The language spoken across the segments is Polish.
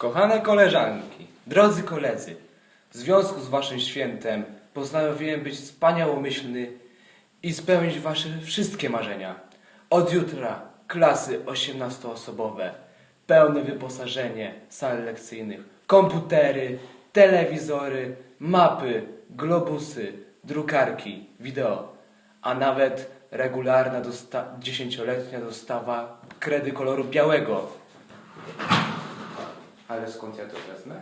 Kochane koleżanki, drodzy koledzy, w związku z waszym świętem postanowiłem być wspaniałomyślny i spełnić wasze wszystkie marzenia. Od jutra klasy 18-osobowe, pełne wyposażenie sal lekcyjnych, komputery, telewizory, mapy, globusy, drukarki, wideo, a nawet regularna dosta- dziesięcioletnia dostawa kredy koloru białego. Ale skąd ja to wezmę?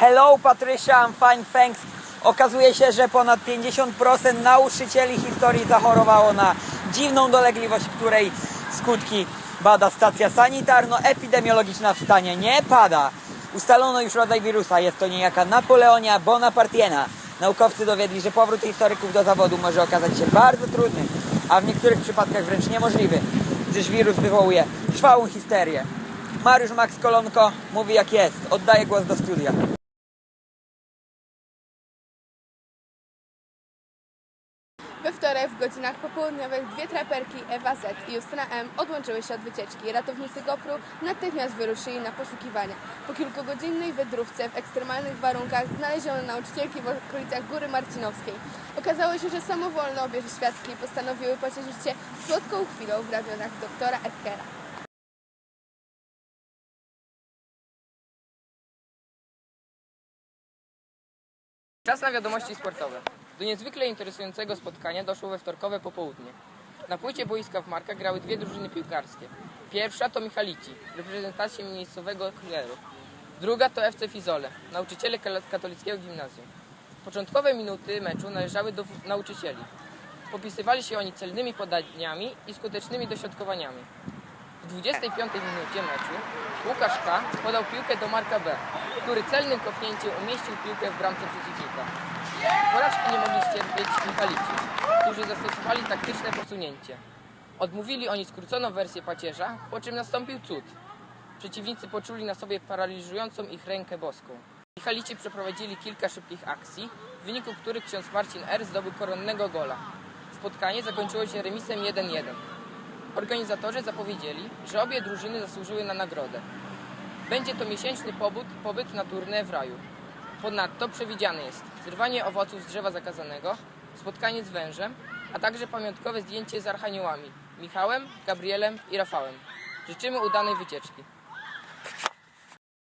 Hello Patrysia, I'm fine, thanks. Okazuje się, że ponad 50% nauczycieli historii zachorowało na dziwną dolegliwość, której skutki bada stacja sanitarno-epidemiologiczna w stanie nie pada. Ustalono już rodzaj wirusa, jest to niejaka Napoleonia Bonapartiena. Naukowcy dowiedli, że powrót historyków do zawodu może okazać się bardzo trudny, a w niektórych przypadkach wręcz niemożliwy, gdyż wirus wywołuje trwałą histerię. Mariusz Max Kolonko mówi jak jest. Oddaję głos do studia. We wtorek w godzinach popołudniowych dwie traperki Ewa Z i Justyna M odłączyły się od wycieczki. Ratownicy GoPru natychmiast wyruszyli na poszukiwania. Po kilkugodzinnej wędrówce w ekstremalnych warunkach znaleziono nauczycielki w okolicach Góry Marcinowskiej. Okazało się, że samowolne obie świadki postanowiły pocieszyć się słodką chwilą w ramionach doktora Eckera. Czas na wiadomości sportowe. Do niezwykle interesującego spotkania doszło we wtorkowe popołudnie. Na płycie boiska w Markach grały dwie drużyny piłkarskie. Pierwsza to Michalici, reprezentacja miejscowego kleru. Druga to FC Fizole, nauczyciele katolickiego gimnazjum. Początkowe minuty meczu należały do nauczycieli. Popisywali się oni celnymi podaniami i skutecznymi dośrodkowaniami. W 25 minucie meczu Łukasz K. podał piłkę do Marka B., który celnym kopnięciem umieścił piłkę w bramce przeciwnika. Porażki nie mogli ścierpieć Michalici, którzy zastosowali taktyczne posunięcie. Odmówili oni skróconą wersję pacierza, po czym nastąpił cud. Przeciwnicy poczuli na sobie paraliżującą ich rękę boską. Michalici przeprowadzili kilka szybkich akcji, w wyniku których ksiądz Marcin R. zdobył koronnego gola. Spotkanie zakończyło się remisem 1-1. Organizatorzy zapowiedzieli, że obie drużyny zasłużyły na nagrodę. Będzie to miesięczny pobyt, pobyt na turnę w raju. Ponadto przewidziane jest zrywanie owoców z drzewa zakazanego, spotkanie z wężem, a także pamiątkowe zdjęcie z archaniołami Michałem, Gabrielem i Rafałem. Życzymy udanej wycieczki.